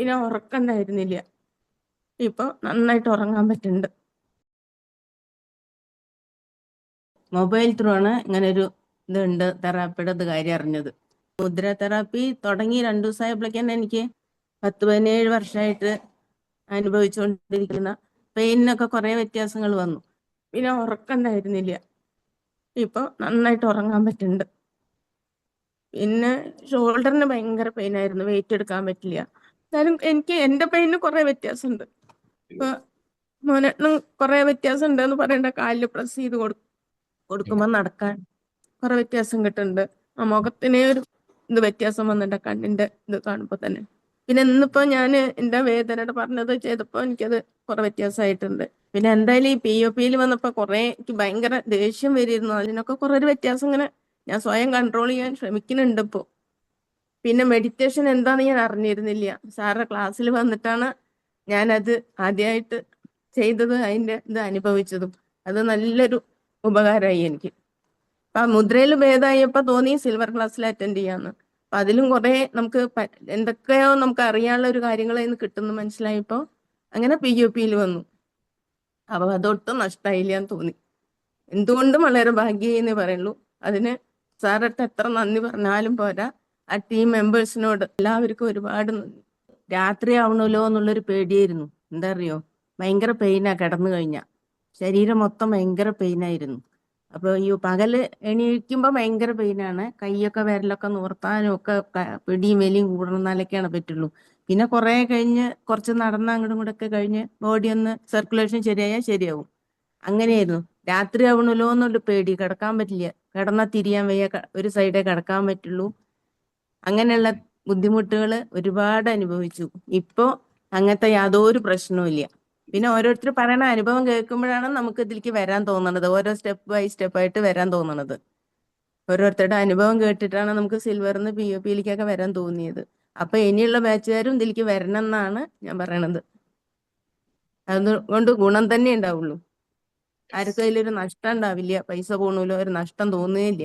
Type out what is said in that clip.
പിന്നെ ഉറക്കണ്ടായിരുന്നില്ല. ഇപ്പൊ നന്നായിട്ട് ഉറങ്ങാൻ പറ്റുന്നുണ്ട്. മൊബൈൽ ത്രൂ ആണ് ഇങ്ങനെ ഒരു ഇതുണ്ട്. തെറാപ്പിയുടെ ഇത് കാര്യം അറിഞ്ഞത്. മുദ്ര തെറാപ്പി തുടങ്ങി രണ്ടു ദിവസമായപ്പോഴേക്കും എനിക്ക് പത്ത് പതിനേഴ് വർഷമായിട്ട് അനുഭവിച്ചുകൊണ്ടിരിക്കുന്ന പെയിനൊക്കെ കുറേ വ്യത്യാസങ്ങൾ വന്നു. പിന്നെ ഉറക്കണ്ടായിരുന്നില്ല. ഇപ്പൊ നന്നായിട്ട് ഉറങ്ങാൻ പറ്റുന്നുണ്ട്. പിന്നെ ഷോൾഡറിന് ഭയങ്കര പെയിൻ ആയിരുന്നു വെയിറ്റ് എടുക്കാൻ പറ്റില്ല. എന്നാലും എനിക്ക് എന്റെ പെയിന് കുറെ വ്യത്യാസമുണ്ട്. ഇപ്പൊ മോനെണ്ണം കുറെ വ്യത്യാസം ഉണ്ടെന്ന് പറയണ്ട കാലിൽ പ്രസ് ചെയ്ത് കൊടുക്കും കൊടുക്കുമ്പോ നടക്കാൻ കുറെ വ്യത്യാസം കിട്ടുന്നുണ്ട്. ആ മുഖത്തിനെ ഒരു ഇത് വ്യത്യാസം വന്നിട്ട് കണ്ണിന്റെ ഇത് കാണുമ്പോ തന്നെ. പിന്നെ ഇന്നിപ്പോ ഞാൻ എന്റെ വേദനയുടെ പറഞ്ഞത് ചെയ്തപ്പോ എനിക്കത് കുറെ വ്യത്യാസമായിട്ടുണ്ട്. പിന്നെ എന്തായാലും ഈ പി ഒ പിയിൽ വന്നപ്പോ കുറെ എനിക്ക് ഭയങ്കര ദേഷ്യം വരിയിരുന്നു അതിനൊക്കെ കുറെ ഒരു വ്യത്യാസം ഇങ്ങനെ ഞാൻ സ്വയം കൺട്രോൾ ചെയ്യാൻ ശ്രമിക്കുന്നുണ്ട് ഇപ്പോ. പിന്നെ മെഡിറ്റേഷൻ എന്താന്ന് ഞാൻ അറിഞ്ഞിരുന്നില്ല. സാറിന്റെ ക്ലാസ്സിൽ വന്നിട്ടാണ് ഞാനത് ആദ്യമായിട്ട് ചെയ്തത് അതിന്റെ ഇത് അനുഭവിച്ചതും. അത് നല്ലൊരു ഉപകാരമായി എനിക്ക്. അപ്പൊ മുദ്രയിൽ ഭേദമായപ്പോ തോന്നി സിൽവർ ക്ലാസ്സിൽ അറ്റൻഡ് ചെയ്യാന്ന്. അപ്പൊ അതിലും കുറെ നമുക്ക് എന്തൊക്കെയോ നമുക്ക് അറിയാനുള്ള ഒരു കാര്യങ്ങൾ ഇന്ന് കിട്ടുന്നു മനസ്സിലായപ്പോ അങ്ങനെ പി യു പിയിൽ വന്നു. അപ്പൊ അതൊട്ടും നഷ്ടമായില്ല എന്ന് തോന്നി. എന്തുകൊണ്ടും വളരെ ഭാഗ്യമെന്നേ പറയുള്ളൂ. അതിന് സാറടുത്ത് എത്ര നന്ദി പറഞ്ഞാലും പോരാ. ആ ടീം മെമ്പേഴ്സിനോട് എല്ലാവർക്കും ഒരുപാട് രാത്രി ആവണല്ലോ എന്നുള്ളൊരു പേടിയായിരുന്നു. എന്താ അറിയോ ഭയങ്കര പെയിനാ കിടന്നു കഴിഞ്ഞ. ശരീരം മൊത്തം ഭയങ്കര പെയിനായിരുന്നു അപ്പൊ ഈ പകൽ എണീക്കുമ്പോ ഭയങ്കര പെയിനാണ് കൈയൊക്കെ വിരലൊക്കെ നൂർത്താനും ഒക്കെ പിടിയും വലിയും കൂടുന്നാലൊക്കെയാണ് പറ്റുള്ളൂ. പിന്നെ കുറെ കഴിഞ്ഞ് കുറച്ച് നടന്ന് അങ്ങോട്ടും ഇങ്ങോട്ടും കഴിഞ്ഞ് ബോഡി ഒന്ന് സർക്കുലേഷൻ ശരിയായാൽ ശരിയാവും. അങ്ങനെയായിരുന്നു. രാത്രി ആവണല്ലോ എന്നുള്ള പേടി. കിടക്കാൻ പറ്റില്ല. കിടന്നാ തിരിയാൻ വയ്യ. ഒരു സൈഡേ കിടക്കാൻ പറ്റുള്ളൂ. അങ്ങനെയുള്ള ബുദ്ധിമുട്ടുകൾ ഒരുപാട് അനുഭവിച്ചു. ഇപ്പോ അങ്ങനത്തെ യാതൊരു പ്രശ്നവും പിന്നെ ഓരോരുത്തർ പറയണ അനുഭവം കേൾക്കുമ്പോഴാണ് നമുക്ക് ഇതിലേക്ക് വരാൻ തോന്നണത്. ഓരോ സ്റ്റെപ്പ് ബൈ സ്റ്റെപ്പ് ആയിട്ട് വരാൻ തോന്നണത്. ഓരോരുത്തരുടെ അനുഭവം കേട്ടിട്ടാണ് നമുക്ക് സിൽവറിന്ന് പി ഒ പിയിലേക്കൊക്കെ വരാൻ തോന്നിയത്. അപ്പൊ ഇനിയുള്ള ബാച്ചുകാരും ഇതിലേക്ക് വരണം എന്നാണ് ഞാൻ പറയണത്. അതുകൊണ്ട് ഗുണം തന്നെ ഉണ്ടാവുള്ളൂ. ആർക്കും അതിലൊരു നഷ്ടം ഉണ്ടാവില്ല. പൈസ പോണൂലോ ഒരു നഷ്ടം തോന്നുകയില്ല.